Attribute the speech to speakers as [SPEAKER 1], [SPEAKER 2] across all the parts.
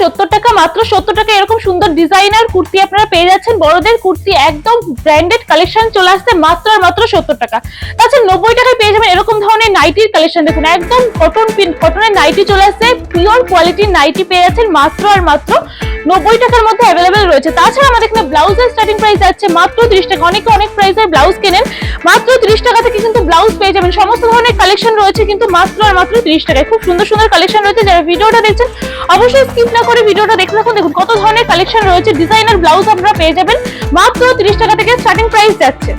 [SPEAKER 1] সত্তর টাকা, মাত্র সত্তর টাকা, এরকম সুন্দর ডিজাইনার কুর্তি আপনারা পেয়ে যাচ্ছেন। বড়দের কুর্তি একদম ব্র্যান্ডেড কালেকশন চলে আসছে, মাত্র আর মাত্র সত্তর টাকা। তাছাড়া নব্বই টাকায় পেয়ে যাবেন এরকম ধরনের নাইটির কালেকশন দেখুন, একদম কটন কটনের নাইটি চলে আসছে পিওর কোয়ালিটির নাইটি পেয়ে যাচ্ছেন, মাত্র আর মাত্র নব্বই টাকার মধ্যে অ্যাভেলেবেল রয়েছে। তাছাড়া আমাদের এখানে ব্লাউজের স্টার্টিং প্রাইস যাচ্ছে মাত্র ত্রিশ টাকা। অনেকে অনেক প্রাইসের ব্লাউজ কেনেন, মাত্র ত্রিশ টাকা থেকে কিন্তু ব্লাউজ পেয়ে যাবেন। সমস্ত ধরনের কালেকশন রয়েছে, কিন্তু মাত্র আর মাত্র ত্রিশ টাকায়। খুব সুন্দর সুন্দর কালেকশন রয়েছে, যারা ভিডিওটা দেখছেন, অবশ্যই স্কিপ না করে ভিডিওটা দেখতে থাকুন। দেখুন, কত ধরনের কালেকশন রয়েছে। ডিজাইনার ব্লাউজ আপনারা পেয়ে যাবেন। মাত্র ত্রিশ টাকা থেকে স্টার্টিং প্রাইস যাচ্ছে।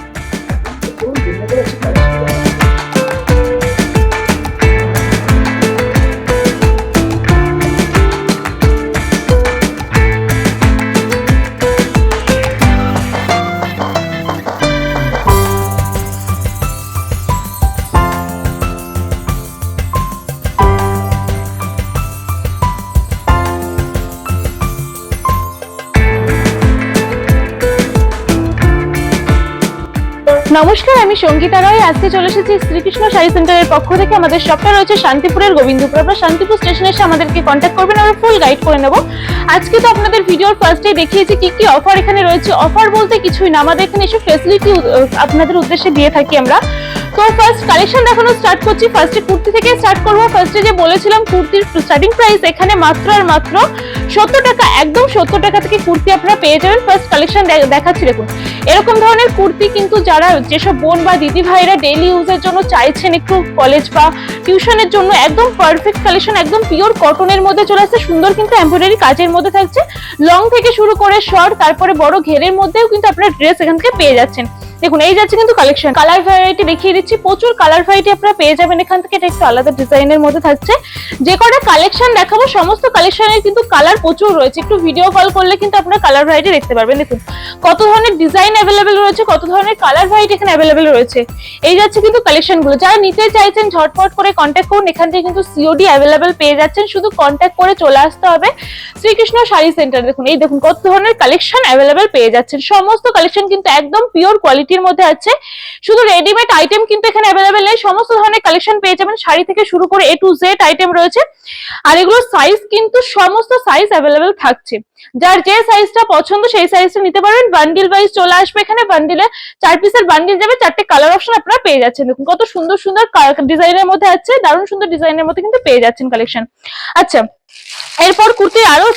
[SPEAKER 1] নমস্কার, আমি সঙ্গীতা রয়। আজকে চলে এসেছি শ্রীকৃষ্ণ শাড়ি সেন্টারের পক্ষ থেকে। আমাদের সবটা রয়েছে শান্তিপুরের গোবিন্দপুর। আপনারা শান্তিপুর স্টেশনে এসে আমাদেরকে কন্ট্যাক্ট করবেন, আমরা ফুল গাইড করে নেব। আজকে তো আপনাদের ভিডিওর ফার্স্টে দেখিয়েছি, কি কি অফার এখানে রয়েছে। অফার বলতে কিছুই না। আমাদের এখানে এসব ফেসিলিটি আপনাদের উদ্দেশ্যে দিয়ে থাকি আমরা। তো ফার্স্ট কালেকশন দেখানো স্টার্ট করছি। ফার্স্টে কুর্তি থেকে স্টার্ট করব। ফার্স্টে যে বলেছিলাম, কুর্তির স্টার্টিং প্রাইস এখানে মাত্র আর মাত্র সত্তর টাকা, একদম সত্তর টাকা থেকে কুর্তি আপনারা পেয়ে যাবেন। ফার্স্ট কালেকশন দেখাচ্ছি, দেখুন। এরকম ধরনের কুর্তি কিন্তু যারা যেসব বোন বা দিদি ভাইরা ডেইলি ইউজের জন্য চাইছেন একটু কলেজ বা টিউশনের জন্য, একদম পারফেক্ট কালেকশন একদম পিওর কটনের মধ্যে চলে আসছে। সুন্দর কিন্তু এমব্রয়ডারি কাজের মধ্যে থাকছে। লং থেকে শুরু করে শর্ট তারপরে বড় ঘেরের মধ্যেও কিন্তু আপনারা ড্রেস এখান থেকে পেয়ে যাচ্ছেন। দেখুন, এই যাচ্ছে কিন্তু কালেকশন কালার ভ্যারাইটি দেখিয়ে দিচ্ছি। প্রচুর কালার ভ্যারাইটি আপনারা পেয়ে যাবেন এখান থেকে। এটা একটু আলাদা ডিজাইনের মধ্যে থাকছে। যে কটা কালেকশন দেখাবো, সমস্ত কালেকশনের কিন্তু কালার প্রচুর রয়েছে। একটু ভিডিও কল করলে কিন্তু আপনারা কালার ভ্যারাইটি দেখতে পারবেন। দেখুন, কত ধরনের ডিজাইন অ্যাভেলেবেল রয়েছে, কত ধরনের কালার ভ্যারাইটি এখানে অ্যাভেলেবেল রয়েছে। এই যাচ্ছে কিন্তু কালেকশনগুলো যারা নিতে চাইছেন, ঝটপট করে কন্ট্যাক্ট করুন। এখান থেকে কিন্তু সিওডি অ্যাভেলেবেল পেয়ে যাচ্ছেন। শুধু কন্ট্যাক্ট করে চলে আসতে হবে শ্রীকৃষ্ণ শাড়ি সেন্টার দেখুন, এই দেখুন, কত ধরনের কালেকশন অ্যাভেলেবেল পেয়ে যাচ্ছেন। সমস্ত কালেকশন কিন্তু একদম পিওর কোয়ালিটির মধ্যে আছে। শুধু রেডিমেড আইটেম কিন্তু এখানে অ্যাভেলেবেল নেই। সমস্ত ধরনের কালেকশন পেয়ে যাবেন। শাড়ি থেকে শুরু করে এ টু জেড আইটেম রয়েছে। আর এগুলোর সাইজ কিন্তু সমস্ত সাইজ অ্যাভেলেবেল থাকছে। যার যে সাইজটা পছন্দ, সেই সাইজটা নিতে পারবেন বান্ডিল ওয়াইজ চলে আসবে এখানে। বান্ডিলে চার পিসের বান্ডিল যাবে। চারটে কালার অপশন আপনারা পেয়ে যাচ্ছেন। দেখুন, কত সুন্দর সুন্দর ডিজাইনের মধ্যে আছে। দারুণ সুন্দর ডিজাইনের মধ্যে কিন্তু পেয়ে যাচ্ছেন কালেকশন আচ্ছা এরপর কুর্তির আরও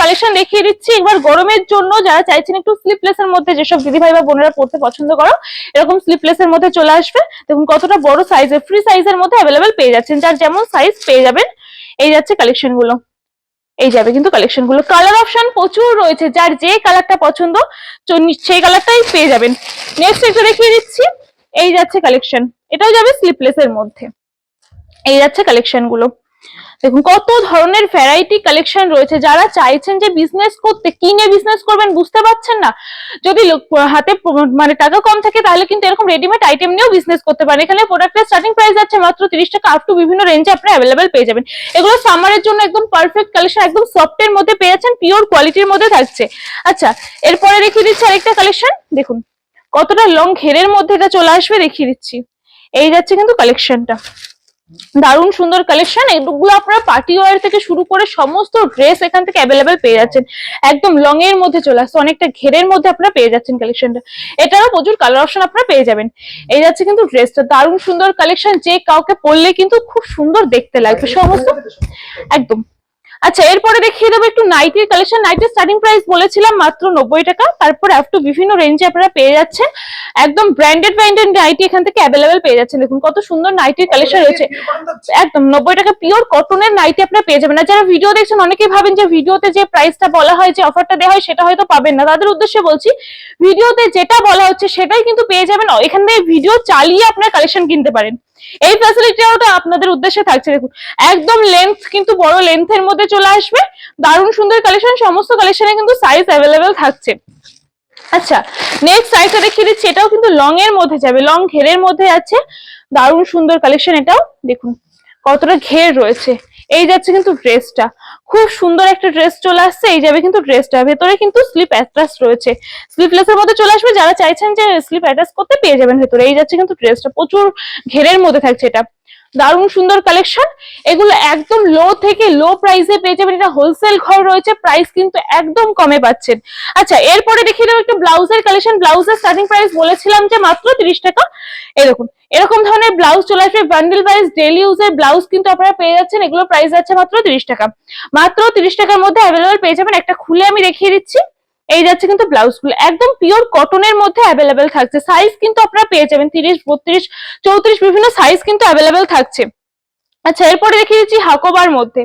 [SPEAKER 1] কালেকশন দেখিয়ে দিচ্ছি। একবার গরমের জন্য যারা চাইছেন একটু স্লিপলেস এর মধ্যে যেসব দিদি ভাই বা বোনেরা পড়তে পছন্দ করো, এরকম স্লিপলেস এর মধ্যে চলে আসবে। দেখুন কতটা বড় সাইজের ফ্রি সাইজের মধ্যে অ্যাভেলেবেল পেয়ে যাচ্ছেন। যার যেমন সাইজ পেয়ে যাবেন। এই যাচ্ছে কালেকশনগুলো। এই যাবে কিন্তু কালেকশনগুলো। কালার অপশন প্রচুর রয়েছে। যার যে কালারটা পছন্দ সেই কালারটাই পেয়ে যাবেন। নেক্সট একটু দেখিয়ে দিচ্ছি। এই যাচ্ছে কালেকশন এটাও যাবে স্লিপলেস এর মধ্যে। এই যাচ্ছে কালেকশনগুলো। দেখুন, কত ধরনের ভ্যারাইটি কালেকশন রয়েছে যারা চাইছেন যে বিজনেস করতে। কিনে বিজনেস করবেন বুঝতে পারছেন না? যদি হাতে মানে টাকা কম থাকে তাহলে কিন্তু এরকম রেডিমেড আইটেম নিয়েও বিজনেস করতে পারেন। এখানে প্রোডাক্টের স্টার্টিং প্রাইস আছে মাত্র তিরিশ টাকা আপ টু বিভিন্ন রেঞ্জে আপনারা অ্যাভেলেবেল পেয়ে যাবেন। এগুলো সামারের জন্য একদম পারফেক্ট কালেকশন একদম সফটের মধ্যে পেয়ে যাচ্ছেন পিওর কোয়ালিটির মধ্যে থাকছে। আচ্ছা এরপরে দেখিয়ে দিচ্ছি আরেকটা কালেকশন দেখুন, কতটা লং ঘেরের মধ্যে এটা চলে আসবে, দেখিয়ে দিচ্ছি। এই যাচ্ছে কিন্তু কালেকশনটা দারুণ সুন্দর কালেকশন এগুলো আপনারা পার্টি ওয়ার থেকে শুরু করে সমস্ত ড্রেস এখান থেকে অ্যাভেলেবেল পেয়ে যাচ্ছেন। একদম লং এর মধ্যে চলে আসছে অনেকটা ঘেরের মধ্যে আপনারা পেয়ে যাচ্ছেন কালেকশনটা এটারও প্রচুর কালার অপশন আপনারা পেয়ে যাবেন। এই যাচ্ছে কিন্তু ড্রেসটা দারুণ সুন্দর কালেকশন যে কাউকে পরলে কিন্তু খুব সুন্দর দেখতে লাগবে। সমস্ত একদম। আচ্ছা এরপরে দেখিয়ে দেবো একটু নাইটির কালেকশন নাইটির স্টার্টিং প্রাইস বলেছিলাম মাত্র নব্বই টাকা। তারপর একটু বিভিন্ন রেঞ্জে আপনারা পেয়ে যাচ্ছেন। একদম ব্র্যান্ডেড ব্র্যান্ডেড নাইটি এখান থেকে অ্যাভেলেবেল পেয়ে যাচ্ছেন। দেখুন কত সুন্দর নাইটির কালেকশন রয়েছে। একদম নব্বই টাকা পিওর কটনের নাইটি আপনারা পেয়ে যাবেন। আর যারা ভিডিও দেখছেন অনেকেই ভাবেন যে ভিডিওতে যে প্রাইসটা বলা হয় যে অফারটা দেওয়া হয় সেটা হয়তো পাবেন না। তাদের উদ্দেশ্যে বলছি ভিডিওতে যেটা বলা হচ্ছে সেটাই কিন্তু পেয়ে যাবেন। এখান থেকে ভিডিও চালিয়ে আপনারা কালেকশন কিনতে পারেন। এই ফ্যাসিলিটিটা আপনাদের উদ্দেশ্যে থাকছে, দেখুন। একদম লেন্থ কিন্তু বড় লেন্থের মধ্যে চলে আসবে। দারুণ সুন্দর কালেকশন সমস্ত কালেকশনে কিন্তু সাইজ অ্যাভেলেবেল থাকছে। আচ্ছা নেক্সট সাইজটা দেখিয়ে দিচ্ছি, এটাও কিন্তু লং এর মধ্যে যাবে লং ঘেরের মধ্যে আছে। দারুণ সুন্দর কালেকশন এটাও, দেখুন। কতটা ঘের রয়েছে। এই যাচ্ছে কিন্তু ড্রেসটা খুব সুন্দর একটা ড্রেস চলে আসছে, এই যাবে কিন্তু ড্রেসটা ভেতরে কিন্তু স্লিপ অ্যাটাচ রয়েছে। স্লিপলেস এর মধ্যে চলে আসবে, যারা চাইছেন যে স্লিপ অ্যাটাচ করতে পেয়ে যাবেন ভেতরে। এই যাচ্ছে কিন্তু ড্রেসটা প্রচুর ঘেরের মধ্যে থাকছে এটা। দারুণ সুন্দর কালেকশন এগুলো একদম লো থেকে লো প্রাইসে পেয়ে যাবেন। এটা হোলসেল ঘর রয়েছে প্রাইস কিন্তু একদম কমে পাচ্ছেন। আচ্ছা এরপরে দেখিয়ে দেবো একটা ব্লাউজের কালেকশন ব্লাউজের স্টার্টিং প্রাইস বলেছিলাম যে মাত্র তিরিশ টাকা। এরকম এরকম ধরনের ব্লাউজ চলে আসবে। বান্ডেল ওয়াইজ ডেলি ইউজের ব্লাউজ কিন্তু আপনারা পেয়ে যাচ্ছেন। এগুলো প্রাইস আছে মাত্র তিরিশ টাকা। মাত্র তিরিশ টাকার মধ্যে অ্যাভেলেবল পেয়ে যাবেন। একটা খুলে আমি দেখিয়ে দিচ্ছি। এই যাচ্ছে কিন্তু ব্লাউজগুলো। একদম পিওর কটনের মধ্যে অ্যাভেলেবেল থাকছে। সাইজ কিন্তু আপনারা পেয়ে যাবেন। তিরিশ, বত্রিশ, চৌত্রিশ বিভিন্ন সাইজ কিন্তু অ্যাভেলেবেল থাকছে। আচ্ছা এরপরে দেখিয়ে দিচ্ছি হাকোবার মধ্যে।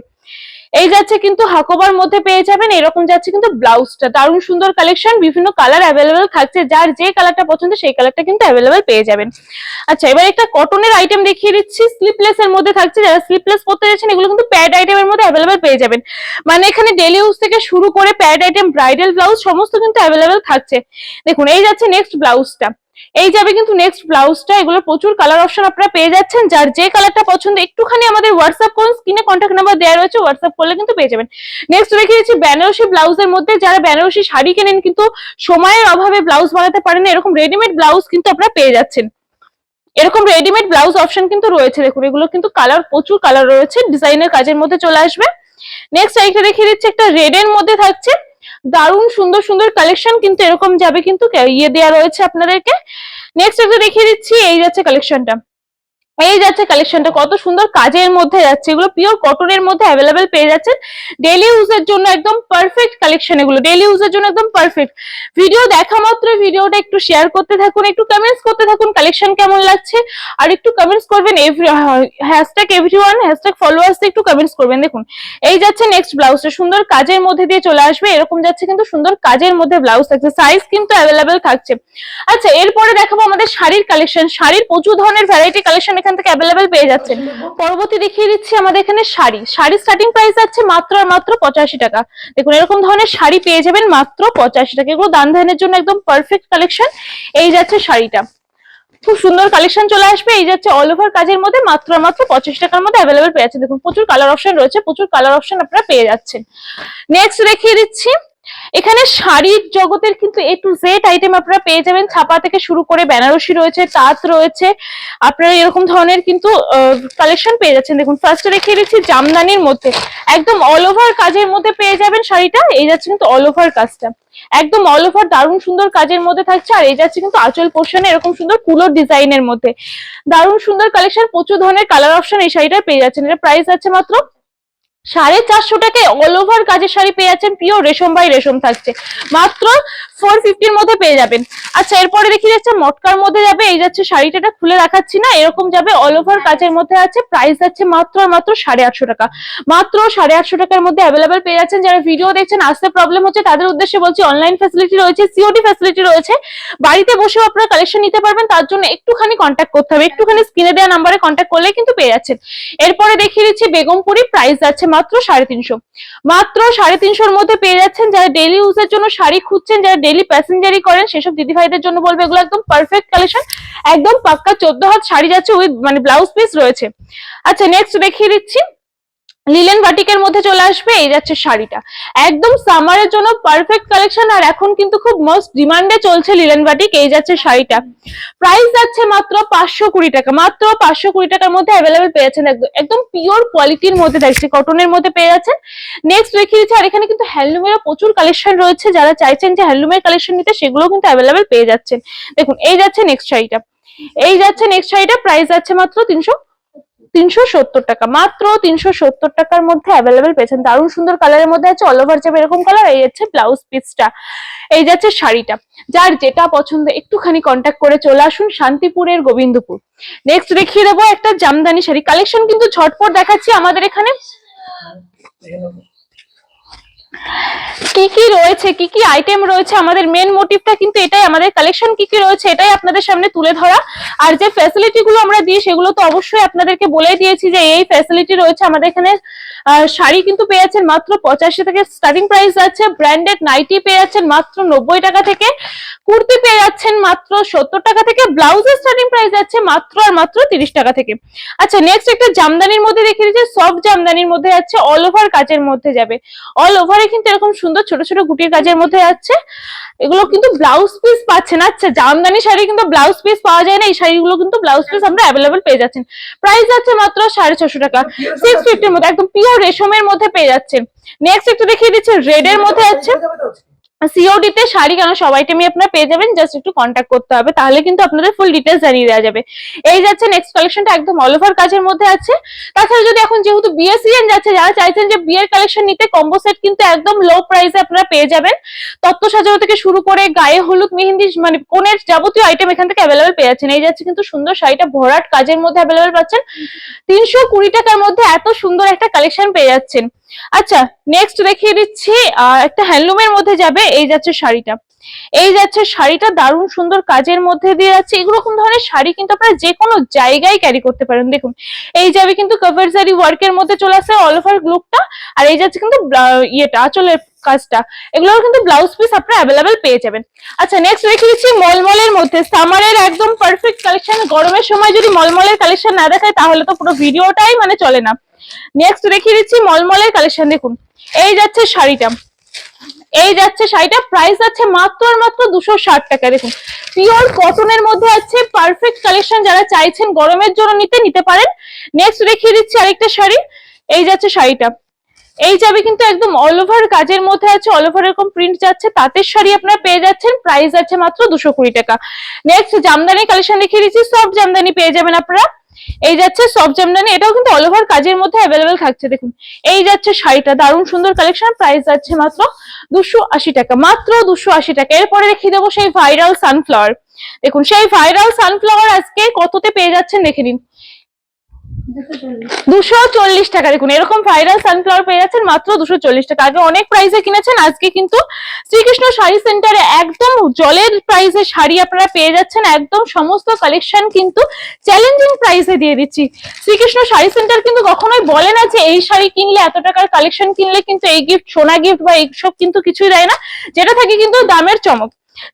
[SPEAKER 1] এই যাচ্ছে কিন্তু হাকোবার মধ্যে পেয়ে যাবেন, এরকম যাচ্ছে কিন্তু ব্লাউজটা। দারুণ সুন্দর কালেকশন বিভিন্ন কালার অ্যাভেলেবেল থাকছে, যার যে কালারটা পছন্দ সেই কালারটা কিন্তু অ্যাভেলেবেল পেয়ে যাবেন। আচ্ছা এবার একটা কটনের আইটেম দেখিয়ে দিচ্ছি স্লিপলেস এর মধ্যে থাকছে, যারা স্লিপলেস পরতে যাচ্ছেন, এগুলো কিন্তু প্যাড আইটেমের মধ্যে অ্যাভেলেবেল পেয়ে যাবেন। মানে এখানে ডেলি ইউজ থেকে শুরু করে প্যাড আইটেম ব্রাইডাল ব্লাউজ সমস্ত কিন্তু অ্যাভেলেবেল থাকছে। দেখুন, এই যাচ্ছে নেক্সট ব্লাউজটা এই যাবে কিন্তু নেক্সট ব্লাউজটা এগুলো প্রচুর কালার অপশন আপনারা পেয়ে যাচ্ছেন। যার যে কালারটা পছন্দ, একটুখানি আমাদের হোয়াটসঅ্যাপ করুন স্ক্রিনে কন্ট্যাক্ট নাম্বার দেওয়া রয়েছে হোয়াটসঅ্যাপ করলে কিন্তু পেয়ে যাবেন। নেক্সট রেখে দিচ্ছি বেনারসি ব্লাউজের মধ্যে। যারা বেনারসি শাড়ি কেনেন কিন্তু সময়ের অভাবে ব্লাউজ বানাতে পারেন এরকম রেডিমেড ব্লাউজ কিন্তু আপনারা পেয়ে যাচ্ছেন। এরকম রেডিমেড ব্লাউজ অপশন কিন্তু রয়েছে। দেখুন, এগুলো কিন্তু কালার প্রচুর কালার রয়েছে। ডিজাইনের কাজের মধ্যে চলে আসবে। নেক্সট আরেকটা দেখিয়ে দিচ্ছি, একটা রেড এর মধ্যে থাকছে। দারুণ সুন্দর সুন্দর কালেকশন কিন্তু এরকম যাবে কিন্তু ইয়ে দেওয়া রয়েছে আপনাদেরকে। নেক্সট একটা দেখিয়ে দিচ্ছি, এই যাচ্ছে কালেকশনটা এই যাচ্ছে কালেকশনটা কত সুন্দর কাজের মধ্যে যাচ্ছে, এগুলো পিওর কটনের মধ্যে অ্যাভেলেবেল পেয়ে যাচ্ছেন ডেলি ইউজের জন্য একদম পারফেক্ট কালেকশন এগুলো ডেলি ইউজের জন্য একদম পারফেক্ট ভিডিও দেখা মাত্র ভিডিওটা একটু শেয়ার করতে থাকুন, একটু কমেন্টস করতে থাকুন কালেকশন কেমন লাগছে, আর একটু কমেন্টস করবেন hashtag every one hashtag followers একটু কমেন্টস করবেন। দেখুন, এই যাচ্ছে নেক্সট ব্লাউজটা সুন্দর কাজের মধ্যে দিয়ে চলে আসবে, এরকম যাচ্ছে কিন্তু সুন্দর কাজের মধ্যে ব্লাউজ থাকছে সাইজ কিন্তু অ্যাভেলেবেল থাকছে। আচ্ছা এরপরে দেখাবো আমাদের শাড়ির কালেকশন শাড়ির প্রচুর ধরনের ভ্যারাইটি কালেকশন এখান থেকে অ্যাভেলেবেল পেয়ে যাচ্ছেন। পরবর্তী দেখিয়ে দিচ্ছি আমাদের এখানে শাড়ি। শাড়ির স্টার্টিং প্রাইস আছে মাত্র আর মাত্র পঁচাশি টাকা। দেখুন, এরকম ধরনের শাড়ি পেয়ে যাবেন মাত্র পঁচাশি টাকা। এগুলো দান ধ্যানের জন্য একদম পারফেক্ট কালেকশন এই যাচ্ছে শাড়িটা। খুব সুন্দর কালেকশন চলে আসবে। এই যাচ্ছে অল ওভার কাজের মধ্যে মাত্র মাত্র পঁচাশি টাকার মধ্যে অ্যাভেলেবেল পেয়ে যাচ্ছেন। দেখুন, প্রচুর কালার অপশন রয়েছে, প্রচুর কালার অপশন আপনারা পেয়ে যাচ্ছেন। নেক্সট দেখিয়ে দিচ্ছি এখানে শাড়ির জগতের কিন্তু এ টু জেড আইটেম আপনারা পেয়ে যাবেন। ছাপা থেকে শুরু করে বেনারসি রয়েছে, তাঁত রয়েছে। আপনারা এরকম ধরনের কিন্তু কালেকশন পেয়ে যাচ্ছেন। দেখুন ফার্স্টে দেখিয়ে দিচ্ছি জামদানির মধ্যে। একদম অল ওভার কাজের মধ্যে পেয়ে যাবেন শাড়িটা। এই যাচ্ছে কিন্তু অল ওভার কাজটা। একদম অল ওভার দারুণ সুন্দর কাজের মধ্যে থাকছে। আর এই যাচ্ছে কিন্তু আঁচল পোর্শনে এরকম সুন্দর কুলোর ডিজাইনের মধ্যে। দারুণ সুন্দর কালেকশন প্রচুর ধরনের কালার অপশন এই শাড়িটা পেয়ে যাচ্ছেন। এটা প্রাইস আছে মাত্র সাড়ে চারশো টাকায় অল ওভার কাজের শাড়ি পেয়ে যাচ্ছেন পিওর রেশম বাই রেশম থাকছে। মাত্র ফোর ফিফটির মধ্যে পেয়ে যাবেন। আচ্ছা এরপরে দেখি যাচ্ছে মটকার মধ্যে যাবে, এই যাচ্ছে শাড়িটা খুলে রাখাচ্ছি না, এরকম যাবে অল ওভার কাজের মধ্যে আছে প্রাইস যাচ্ছে মাত্র মাত্র সাড়ে আটশো টাকা। মাত্র সাড়ে আটশো টাকার মধ্যে অ্যাভেলেবেল পেয়ে যাচ্ছেন, যারা ভিডিও দেখছেন, আসতে প্রবলেম হচ্ছে, তাদের উদ্দেশ্যে বলছি অনলাইন ফ্যাসিলিটি রয়েছে সিওডি ফ্যাসিলিটি রয়েছে। বাড়িতে বসেও আপনারা কালেকশন নিতে পারবেন, তার জন্য একটুখানি কন্ট্যাক্ট করতে হবে, একটুখানি স্ক্রিনে দেওয়া নাম্বারে কন্ট্যাক্ট করলে কিন্তু পেয়ে যাচ্ছেন। এরপরে দেখিয়ে দিচ্ছি বেগমপুরি প্রাইস যাচ্ছে মাত্র সাড়ে তিনশো। মাত্র সাড়ে তিনশোর মধ্যে পেয়ে যাচ্ছেন, যারা ডেলি ইউজের জন্য শাড়ি খুঁজছেন, যারা ডেলি প্যাসেঞ্জারই করেন, সেসব দিদিভাইদের জন্য বলব, এগুলো একদম পারফেক্ট কালেকশন একদম পাক্কা চোদ্দ হাত শাড়ি যাচ্ছে উইথ মানে ব্লাউজ পিস রয়েছে। আচ্ছা নেক্সট দেখিয়ে দিচ্ছি। লিলেন বাটিকের মধ্যে চলে আসবে, এই যাচ্ছে শাড়িটা। একদম সামারের জন্য পারফেক্ট কালেকশন আর এখন কিন্তু খুব মোস্ট ডিমান্ডে চলছে লিলেন বাটিক এই যাচ্ছে শাড়িটা। প্রাইস যাচ্ছে মাত্র পাঁচশো কুড়ি টাকা, মাত্র পাঁচশো কুড়ি টাকার মধ্যে অ্যাভেলেবেল পেয়েছেন একদম একদম পিওর কোয়ালিটির মধ্যে থাকছে কটনের মধ্যে পেয়ে যাচ্ছেন। নেক্সট দেখিয়ে দিচ্ছি, আর এখানে কিন্তু হ্যান্ডলুমেরও প্রচুর কালেকশন রয়েছে, যারা চাইছেন যে হ্যান্ডলুমের কালেকশন নিতে সেগুলো কিন্তু অ্যাভেলেবেল পেয়ে যাচ্ছেন। দেখুন, এই যাচ্ছে নেক্সট শাড়িটা। এই যাচ্ছে নেক্সট শাড়িটা প্রাইস যাচ্ছে মাত্র তিনশো তিনশো সত্তর টাকা। মাত্র তিনশো সত্তর টাকার মধ্যে অ্যাভেলেবেল পেয়েছেন। দারুণ সুন্দর কালারের মধ্যে আছে অল ওভার যাবে এরকম কালার এই যাচ্ছে ব্লাউজ পিসটা এই যাচ্ছে শাড়িটা। যার যেটা পছন্দ, একটুখানি কন্ট্যাক্ট করে চলে আসুন শান্তিপুরের গোবিন্দপুর। নেক্সট দেখিয়ে দেবো একটা জামদানি শাড়ি। কালেকশন কিন্তু ঝটপট দেখাচ্ছি আমাদের এখানে। কি কি রয়েছে? কি কি আইটেম রয়েছে? আমাদের মেন মোটিভটা কিন্তু এটাই। আমাদের কালেকশন কি কি রয়েছে? এটাই আপনাদের সামনে তুলে ধরা। আর যে ফ্যাসিলিটি গুলো আমরা দিই, সেগুলো তো অবশ্যই আপনাদেরকে বলে দিয়েছি যে এই ফ্যাসিলিটি রয়েছে আমাদের এখানে শাড়ি কিন্তু পেয়ে যাচ্ছেন মাত্র পঁচাশি থেকে স্টার্টিং প্রাইস আছে ব্র্যান্ডেড নাইটি পেয়ে যাচ্ছেন মাত্র নব্বই টাকা থেকে কুর্তি পেয়ে যাচ্ছেন মাত্র সত্তর টাকা থেকে ব্লাউজের স্টার্টিং প্রাইস আছে মাত্র আর মাত্র তিরিশ টাকা থেকে। আচ্ছা নেক্সট একটা জামদানির মধ্যে দেখে দিচ্ছি সফট জামদানির মধ্যে যাচ্ছে অল ওভার কাজের মধ্যে যাবে। অল ওভারে কিন্তু এরকম সুন্দর ছোট ছোট গুটির কাজের মধ্যে যাচ্ছে এগুলো কিন্তু ব্লাউজ পিস পাচ্ছেন। আচ্ছা জামদানি শাড়ি কিন্তু ব্লাউজ পিস পাওয়া যায় না এই শাড়িগুলো কিন্তু ব্লাউজ পিস আমরা অ্যাভেলেবেল পেয়ে যাচ্ছেন। প্রাইস আছে মাত্র সাড়ে ছশো টাকা। সিক্স ফিফটির মধ্যে একদম পিওর রেশমের মধ্যে পেয়ে যাচ্ছেন নেক্সট একটু দেখিয়ে দিচ্ছে রেড এর মধ্যে আছে সিওডি তে শাড়ি কেন সব আইটেমই আপনারা পেয়ে যাবেন জাস্ট একটু কন্ট্যাক্ট করতে হবে, তাহলে কিন্তু আপনাদের ফুল ডিটেলস জানিয়ে দেওয়া যাবে। এই যাচ্ছে নেক্সট কালেকশনটা একদম অল ওভার কাজের মধ্যে আছে। তাছাড়া যদি এখন যেহেতু বিয়ে সিজন যাচ্ছে, যারা চাইছেন যে বিয়ের কালেকশন নিতে কম্বো সেট কিন্তু একদম লো প্রাইসে আপনারা পেয়ে যাবেন। তত্ত্ব সাজানো থেকে শুরু করে গায়ে হলুদ, মেহেন্দি মানে কোনের যাবতীয় আইটেম এখান থেকে অ্যাভেলেবেল পেয়ে যাচ্ছেন। এই যাচ্ছে কিন্তু সুন্দর শাড়িটা, ভরাট কাজের মধ্যে অ্যাভেলেবেল পাচ্ছেন। তিনশো কুড়ি টাকার মধ্যে এত সুন্দর একটা কালেকশন পেয়ে যাচ্ছেন। আচ্ছা নেক্সট দেখিয়ে দিচ্ছি একটা হ্যান্ডলুমের মধ্যে যাবে, এই যাচ্ছে শাড়িটা। এই যাচ্ছে শাড়িটা দারুণ সুন্দর কাজের মধ্যে দিয়ে যাচ্ছে। এরকম ধরনের শাড়ি কিন্তু আপনারা যে কোনো জায়গায় ক্যারি করতে পারেন। দেখুন, এই যাবে কিন্তু কভার জারি ওয়ার্কের মধ্যে চলে আসে অল ওভার লুকটা আর এই যাচ্ছে কিন্তু ইয়েটা, আঁচলের কাজটা, এগুলোর কিন্তু ব্লাউজ পিস আপনারা অ্যাভেলেবেল পেয়ে যাবেন। আচ্ছা নেক্সট রেখে দিচ্ছি মলমলের মধ্যে। সামারের একদম পারফেক্ট কালেকশন গরমের সময় যদি মলমলের কালেকশন না দেখায়, তাহলে তো পুরো ভিডিওটাই মানে চলে না। নেক্সট রেখে দিচ্ছি মলমলের কালেকশন দেখুন। এই যাচ্ছে শাড়িটা। এই যাচ্ছে শাড়িটা প্রাইস যাচ্ছে মাত্র আর মাত্র দুশো ষাট টাকা দেখুন। পিওর কটনের মধ্যে আছে পারফেক্ট কালেকশন যারা চাইছেন গরমের জন্য নিতে নিতে পারেন। নেক্সট রেখে দিচ্ছি আরেকটা শাড়ি। এই যাচ্ছে শাড়িটা। এই যাবে কিন্তু একদম অল ওভার কাজের মধ্যে আছে অল ওভার এরকম প্রিন্ট যাচ্ছে, তাঁতের শাড়ি আপনারা পেয়ে যাচ্ছেন প্রাইস আছে মাত্র দুশো কুড়ি টাকা। নেক্সট জামদানি কালেকশন দেখিয়ে দিচ্ছি, সব জামদানি পেয়ে যাবেন আপনারা। এই যাচ্ছে সব জামদানি, এটাও কিন্তু অল ওভার কাজের মধ্যে অ্যাভেলেবেল থাকছে, দেখুন। এই যাচ্ছে শাড়িটা, দারুণ সুন্দর কালেকশন প্রাইস যাচ্ছে মাত্র দুশো আশি টাকা, মাত্র দুশো আশি টাকা। এরপরে দেখিয়ে দেবো সেই ভাইরাল সানফ্লাওয়ার দেখুন, সেই ভাইরাল সানফ্লাওয়ার আজকে কততে পেয়ে যাচ্ছেন, দেখে নিন। দুশো চল্লিশ টাকা দেখুন, এরকম ভাইরাল সানফ্লাওয়ার পেয়ে যাচ্ছেন মাত্র দুশো চল্লিশ টাকা। আগে অনেক প্রাইসে কিনেছেন, আজকে কিন্তু শ্রীকৃষ্ণ শাড়ি সেন্টারে একদম জলের প্রাইসে শাড়ি আপনারা পেয়ে যাচ্ছেন, একদম সমস্ত কালেকশন কিন্তু চ্যালেঞ্জিং প্রাইসে দিয়ে দিচ্ছি। শ্রীকৃষ্ণ শাড়ি সেন্টার কিন্তু কখনোই বলে না যে এই শাড়ি কিনলে, এত টাকার কালেকশন কিনলে কিন্তু এই গিফট সোনা গিফট বা এইসব কিন্তু কিছুই দেয় না, যেটা থাকে কিন্তু দামের চমক।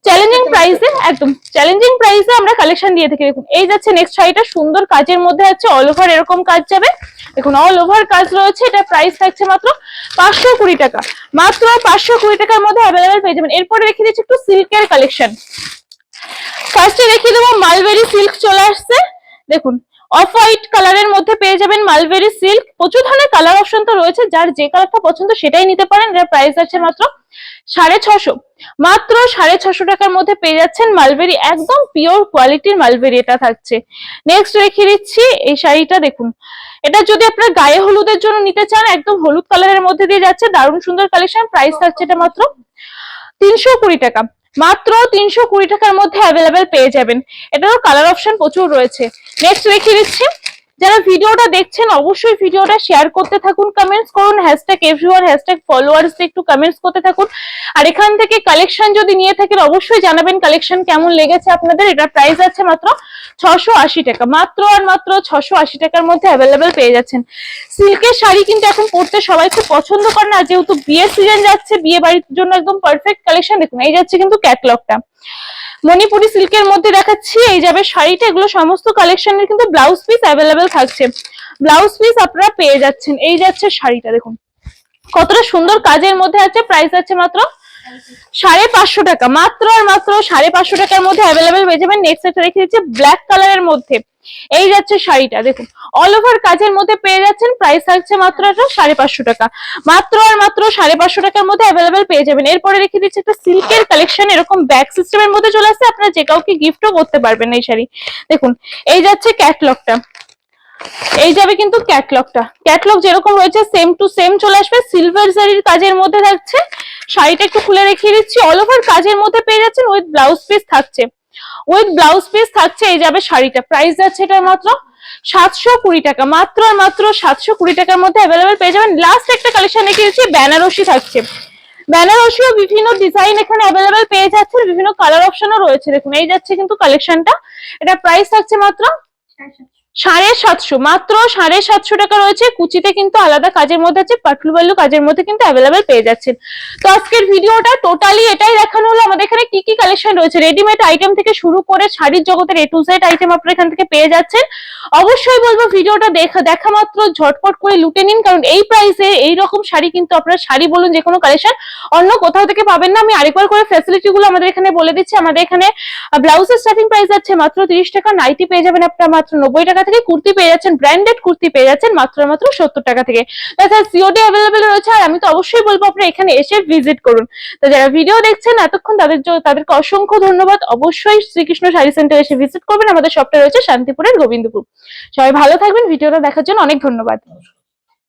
[SPEAKER 1] চ্যালেঞ্জিং প্রাইসে একদম। চ্যালেঞ্জিং প্রাইসে আমরা কালেকশন দিয়ে থাকি। দেখুন এই যাচ্ছে নেক্সট শাড়িটা সুন্দর কাজের মধ্যে আছে অল ওভার এরকম কাজ যাবে। দেখুন অল ওভার কাজ রয়েছে এটা প্রাইস থাকছে মাত্র পাঁচশো কুড়ি টাকা। মাত্র পাঁচশো কুড়ি টাকার মধ্যে অ্যাভেলেবেল পেয়ে যাবেন। এরপরে রেখে দিচ্ছি একটু সিল্কের কালেকশন ফার্স্টে দেখিয়ে দেবো মালবেরি সিল্ক চলে আসছে। দেখুন অফ হোয়াইট কালারের মধ্যে পেয়ে যাবেন মালবেরি সিল্ক প্রচুর ধরনের কালার অপশন তো রয়েছে, যার যে কালারটা পছন্দ সেটাই নিতে পারেন। এর প্রাইস আছে মাত্র সাড়ে ছশো মাত্র সাড়ে ছশো টাকার মধ্যে পেয়ে যাচ্ছেন মালবেরি একদম পিওর কোয়ালিটির মালবেরি এটা থাকছে। নেক্সট রেখে দিচ্ছি এই শাড়িটা, দেখুন। এটা যদি আপনার গায়ে হলুদের জন্য নিতে চান, একদম হলুদ কালারের মধ্যে দিয়ে যাচ্ছে। দারুণ সুন্দর কালেকশন প্রাইস থাকছে এটা মাত্র তিনশো কুড়ি টাকা। মাত্র তিনশো কুড়ি টাকার মধ্যে অ্যাভেলেবেল পেয়ে যাবেন। এটারও কালার অপশন প্রচুর রয়েছে। নেক্সট রেখে দিচ্ছি। যারা ভিডিওটা দেখছেন, অবশ্যই ভিডিওটা শেয়ার করতে থাকুন কমেন্টস করুন হ্যাশট্যাগ এভরিওয়ান হ্যাশট্যাগ ফলোয়ার্স একটু কমেন্টস করতে থাকুন। আর এখান থেকে কালেকশন যদি নিয়ে থাকেন, অবশ্যই জানাবেন কালেকশন কেমন লেগেছে আপনাদের। এটা প্রাইস আছে মাত্র ছশো টাকা। মাত্র আর মাত্র ছশো টাকার মধ্যে অ্যাভেলেবেল পেয়ে যাচ্ছেন। সিল্কের শাড়ি কিন্তু এখন পড়তে সবাই খুব পছন্দ করে না যেহেতু বিয়ের সিজন যাচ্ছে, বিয়ে বাড়ির জন্য একদম পারফেক্ট কালেকশন দেখুন, এই যাচ্ছে কিন্তু ক্যাটলগটা মণিপুরি সিল্কের মধ্যে দেখাচ্ছি, এই যাবে শাড়িটা, এগুলো সমস্ত কালেকশনের কিন্তু ব্লাউজ পিস অ্যাভেলেবেল থাকছে। ব্লাউজ পিস আপনারা পেয়ে যাচ্ছেন। এই যাচ্ছে শাড়িটা, দেখুন। কতটা সুন্দর কাজের মধ্যে আছে প্রাইস আছে মাত্র সাড়ে পাঁচশো টাকা। মাত্র আর মাত্র সাড়ে পাঁচশো টাকার মধ্যে অ্যাভেলেবেল হয়ে যাবেন। নেক্সট একটা রেখে দিচ্ছে ব্ল্যাক কালারের মধ্যে। এই যাচ্ছে শাড়িটা, দেখুন। অল ওভার কাজের মধ্যে পেয়ে যাচ্ছেন প্রাইস থাকছে মাত্র এটা সাড়ে পাঁচশো টাকা। মাত্র আর মাত্র সাড়ে পাঁচশো টাকার মধ্যে অ্যাভেলেবেল পেয়ে যাবেন। এরপরে রেখে দিচ্ছে একটা সিল্কের কালেকশন এরকম ব্যাগ সিস্টেমের মধ্যে চলে আসছে, আপনারা যে কাউকে গিফটও করতে পারবেন এই শাড়ি। দেখুন, এই যাচ্ছে ক্যাটলগটা এই যাবে কিন্তু ক্যাটলগটা ক্যাটলগ যেরকম রয়েছে সেম টু সেম চলে আসবে। সিলভার জারির কাজের মধ্যে থাকছে। শাড়িটা একটু খুলে রেখে দিচ্ছি। অল ওভার কাজের মধ্যে পেয়ে যাচ্ছেন উইথ ব্লাউজ পিস থাকছে। উইথ ব্লাউজ পিস থাকছে, এই যাবে শাড়িটা। প্রাইস যাচ্ছে এটা মাত্র সাতশো কুড়ি টাকা। মাত্র আর মাত্র সাতশো কুড়ি টাকার মধ্যে অ্যাভেলেবেল পেয়ে যাবেন। লাস্ট একটা কালেকশন রেখে দিচ্ছি বেনারসি থাকছে। বেনারসিও বিভিন্ন ডিজাইন এখানে অ্যাভেলেবেল পেয়ে যাচ্ছে, বিভিন্ন কালার অপশনও রয়েছে। দেখুন, এই যাচ্ছে কিন্তু কালেকশনটা এটা প্রাইস থাকছে মাত্র সাড়ে সাতশো, মাত্র সাড়ে সাতশো টাকা রয়েছে। কুচিতে কিন্তু আলাদা কাজের মধ্যে আছে, পাটলু কাজের মধ্যে কিন্তু অ্যাভেলেবেল পেয়ে যাচ্ছেন। তো আজকের ভিডিওটা টোটালি এটাই দেখানো হলো। আমাদের এখানে কি কি কালেকশন রয়েছে? রেডিমেড আইটেম থেকে শুরু করে শাড়ির জগতের এ টু জেড আইটেম আপনারা এখান থেকে পেয়ে যাচ্ছেন। অবশ্যই বলব ভিডিওটা দেখা দেখা মাত্র, ঝটপট করে লুটে নিন। কারণ এই প্রাইসে এই রকম শাড়ি কিন্তু আপনারা শাড়ি বলুন যে কোনো কালেকশন অন্য কোথাও থেকে পাবেন না। আমি আরেকবার করে ফ্যাসিলিটি গুলো আমাদের এখানে বলে দিচ্ছি। আমাদের এখানে ব্লাউজের স্টার্টিং প্রাইস আছে মাত্র তিরিশ টাকা। নাইটি পেয়ে যাবেন আপনারা মাত্র নব্বই টাকা থেকে কুর্তি পেয়ে যাচ্ছেন ব্র্যান্ডেড কুর্তি পেয়ে যাচ্ছেন মাত্র মাত্র সত্তর টাকা থেকে। তাছাড়া সিওডি অ্যাভেলেবেল রয়েছে, আর আমি তো অবশ্যই বলব আপনারা এখানে এসে ভিজিট করুন। তো যারা ভিডিও দেখছেন এতক্ষণ তাদের তাদেরকে অসংখ্য ধন্যবাদ। অবশ্যই শ্রীকৃষ্ণ শাড়ি সেন্টার এসে ভিজিট করবেন। আমাদের শপটা রয়েছে শান্তিপুরের গোবিন্দপুর। সবাই ভালো থাকবেন। ভিডিওটা দেখার জন্য অনেক ধন্যবাদ।